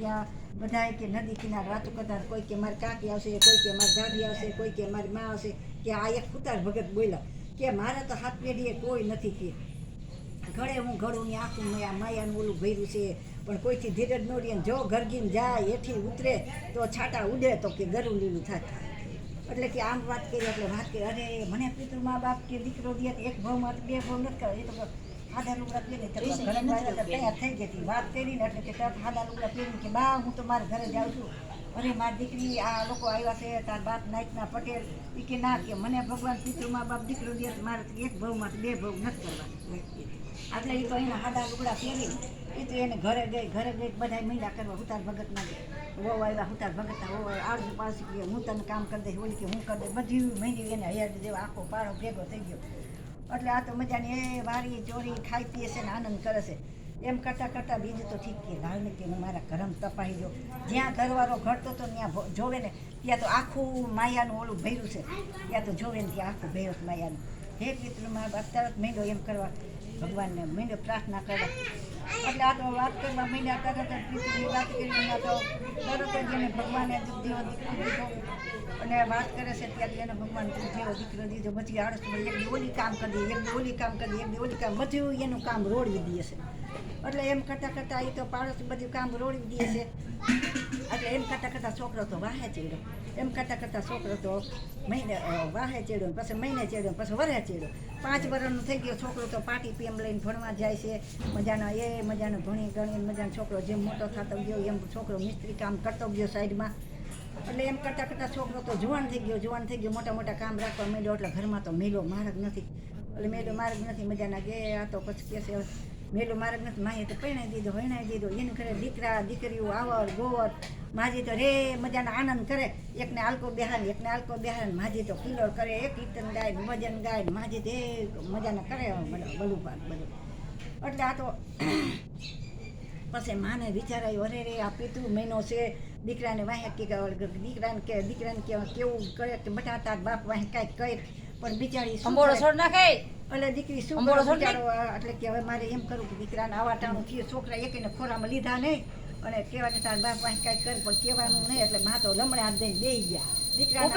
ત્યાં બધા કે નદી કિનારે વાતો કરતા કોઈ કે મારી કાકી આવશે, કોઈ કે મારી દાદી આવશે, કોઈ કે મારી મા આવશે, કે આ એક કુતાર ભગત બોલ્યા. કે મારે તો હાથ પેઢીએ કોઈ નથી કે. ઘરે હું ઘડું આખું મયા માયાનું ઓલું ભર્યું છે. પણ કોઈથી ધીરજ ન રહે ને જો ગરગીને જાય હેઠી ઉતરે, તો છાટા ઉડે તો કે ગરું લીલું થાય. એટલે કે આમ વાત કરી, એટલે વાત કરી. અરે, મને પિતૃ મા બાપ કે દીકરો દે એક ભાવમાં તો બે ભાવ નથી કરે એ તો આધા લુગડા પહેરે તો તૈયાર થઈ ગઈ હતી. વાત કરીને એટલે કે તરત લુગડા પહેરીને કે બા હું તો મારા ઘરે જાઉં છું. અરે મારી દીકરી આ લોકો આવ્યા છે તાર બાપ નાયકના પટેલ. એ કે ના કે મને ભગવાન પિતૃ મા બાપ દીકરો દે મારે એક ભાવમાં બે ભાવ નથી કરવા એટલે એ તો એના હાડા લુગડા પહેરી એ તો એને ઘરે ગઈ ઘરે ગઈ બધા મહિલા કરવા હુતાર ભગતના વહુ આવ્યા હુતાર ભગતના આળજુ કે હું તને કામ કરી દઈશ ઓલી કે હું કરી દઈશ. બધી મહિની એને હૈયા જેવા આખો પારો ભેગો થઈ ગયો. એટલે આ તો મજાની એ વારી, ચોરી, ખાઈ પીએ છે ને આનંદ કરે છે. એમ કરતાં કરતાં બીજું તો ઠીક કે લાલ કે મારા ઘરમ તપાઈ ગયો જ્યાં ઘરવાળો ઘટતો તો ત્યાં જોવે ને, ત્યાં તો આખું માયાનું ઓલું ભર્યું છે. ત્યાં તો જોવે ને ત્યાં આખું ભર્યું માયાનું. હે પિતૃમાં બાપ તરત એમ કરવા. ભગવાનને મેંડો પ્રાર્થના કરવા. એટલે આ તો વાત કરવા મહિના તરત જ દીકરીની વાત કરી તો તરત જ એને ભગવાને જેવો દીકરો દીધો. અને વાત કરે છે ત્યારે એને ભગવાન જેવો દીકરો દીધો, પછી આળસ એક ઓલી કામ કરી દે એક ઓલી કામ કરી દે એક ઓલી કામ, બધું એનું કામ રોડી દે છે. એટલે એમ કરતાં કરતાં એ તો પાડોશ બધું કામ રોડી દે છે. એટલે એમ કરતાં કરતાં છોકરો તો વાહે ચડ્યો એમ કરતાં કરતાં છોકરો તો મહિને વાહે ચડ્યો પછી મહિને ચડ્યો પછી વરે ચડ્યો પાંચ વર્ષનો થઈ ગયો છોકરો તો પાટી પીએમ લઈને ભણવા જાય છે. મજાના એ, મજાનો ભણી ગણી મજાનો છોકરો જેમ મોટો થતો ગયો એમ છોકરો મિસ્ત્રી કામ કરતો ગયો સાઈડમાં. એટલે એમ કરતાં કરતાં છોકરો તો જુવાન થઈ ગયો, જુવાન થઈ ગયો, મોટા મોટા કામ રાખવા મળ્યો એટલે ઘરમાં તો મેલો માર્ગ નથી. એટલે મેલો માર્ગ નથી. મજાના ગે આ તો પછી કહે છે મેલો માર્ગ નથી માએ તો પરણાઈ દીધો હણાઈ દીધો. એને ઘરે દીકરા, દીકરીઓ, આવર, ગોવર. માજી તો રે, મજાનો આનંદ કરે. એકને આલકો બેહાન, એકને આલકો બેહાન. માજી તો કિલોર કરે, એક કીર્તન ગાય ભજન ગાય માજી તો એ મજાના કરે બધું પાક બધું. એટલે આ તો પછી માને વિચારાયું, અરે રે, આ પિતૃ મહિનો છે. દીકરાને વાહે કે, દીકરાને કે, દીકરાને કેવું કરે કે બટા તાર બાપ વાહે કાંઈક કર. પણ બિચારી છોડ નાખે. અને દીકરી શું બિચારો? એટલે કે હવે મારે એમ કરવું કે દીકરાને આવાટાણું થયું છોકરા એકને ખોરામાં લીધા નહીં. અને કહેવા કે તાર બાપ વાહે કાંઈક કર પણ કહેવાનું નહીં એટલે મા તો લમણે હાથ દઈને બેહી ગયા. દીકરાને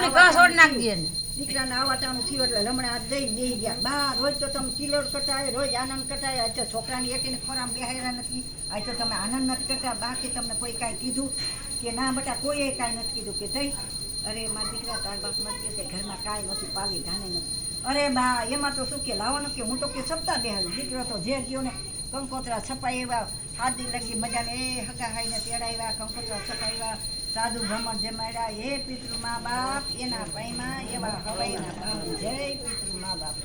થયું. એટલે લમણે હાથ દઈને બેહી ગયા. બા રોજ તો તમે કિલોર કટાય રોજ આનંદ કટાય આજે છોકરાની એકને ખોરામ બેહાયરા નથી. આજ તો તમે આનંદ નથી કરતા બાકી તમને કોઈ કાંઈ કીધું કે ના બેટા કોઈએ કાંઈ નથી કીધું કે થઈ અરે મારા દીકરા તાર બાપ નથી કે ઘરમાં કાંઈ નથી, પાલી ધાને નથી. અરે, બા, એમાં તો શું કે, લાવવાનું કે, હું તો કે સપ્તાહ બેહાડું. દીકરો તો જે ગયો ને, કંકોત્રા છપાઈ એવા હાથી લગી મજાને, એ હગા હાઈને તેડાવ્યા કંકોત્રા છપાવ્યા સાધુ ભ્રમણ જમાડ્યા. એ પિતૃ મા બાપ, એના પૈમાં એવા હવાઈના જય પિતૃ મા બાપ.